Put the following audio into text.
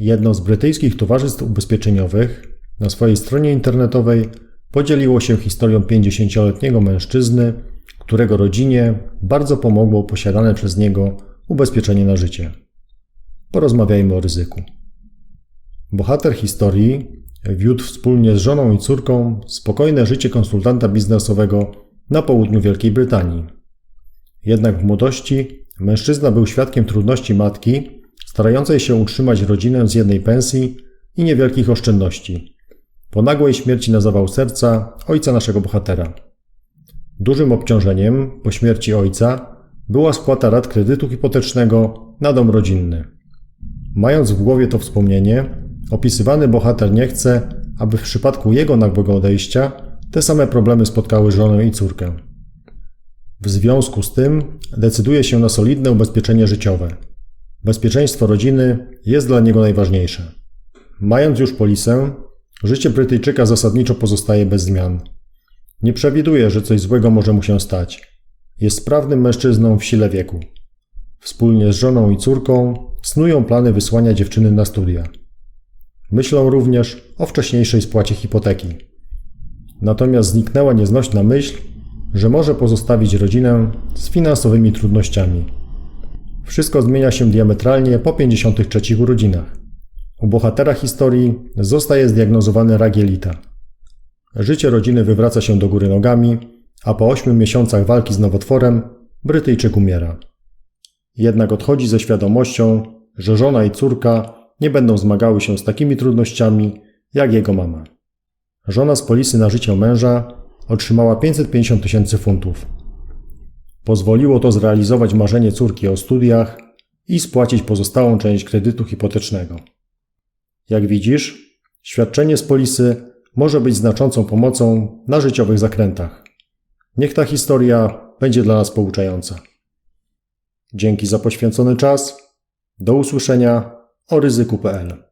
Jedno z brytyjskich towarzystw ubezpieczeniowych na swojej stronie internetowej podzieliło się historią 50-letniego mężczyzny, którego rodzinie bardzo pomogło posiadane przez niego ubezpieczenie na życie. Porozmawiajmy o ryzyku. Bohater historii wiódł wspólnie z żoną i córką spokojne życie konsultanta biznesowego na południu Wielkiej Brytanii. Jednak w młodości mężczyzna był świadkiem trudności matki, starającej się utrzymać rodzinę z jednej pensji i niewielkich oszczędności. Po nagłej śmierci na zawał serca ojca naszego bohatera. Dużym obciążeniem po śmierci ojca była spłata rat kredytu hipotecznego na dom rodzinny. Mając w głowie to wspomnienie, opisywany bohater nie chce, aby w przypadku jego nagłego odejścia te same problemy spotkały żonę i córkę. W związku z tym decyduje się na solidne ubezpieczenie życiowe. Bezpieczeństwo rodziny jest dla niego najważniejsze. Mając już polisę, życie Brytyjczyka zasadniczo pozostaje bez zmian. Nie przewiduje, że coś złego może mu się stać. Jest sprawnym mężczyzną w sile wieku. Wspólnie z żoną i córką snują plany wysłania dziewczyny na studia. Myślą również o wcześniejszej spłacie hipoteki. Natomiast zniknęła nieznośna myśl, że może pozostawić rodzinę z finansowymi trudnościami. Wszystko zmienia się diametralnie po 53 urodzinach. U bohatera historii zostaje zdiagnozowany rak jelita. Życie rodziny wywraca się do góry nogami, a po 8 miesiącach walki z nowotworem Brytyjczyk umiera. Jednak odchodzi ze świadomością, że żona i córka nie będą zmagały się z takimi trudnościami jak jego mama. Żona z polisy na życie męża otrzymała 550 tysięcy funtów. Pozwoliło to zrealizować marzenie córki o studiach i spłacić pozostałą część kredytu hipotecznego. Jak widzisz, świadczenie z polisy może być znaczącą pomocą na życiowych zakrętach. Niech ta historia będzie dla nas pouczająca. Dzięki za poświęcony czas. Do usłyszenia o ryzyku.pl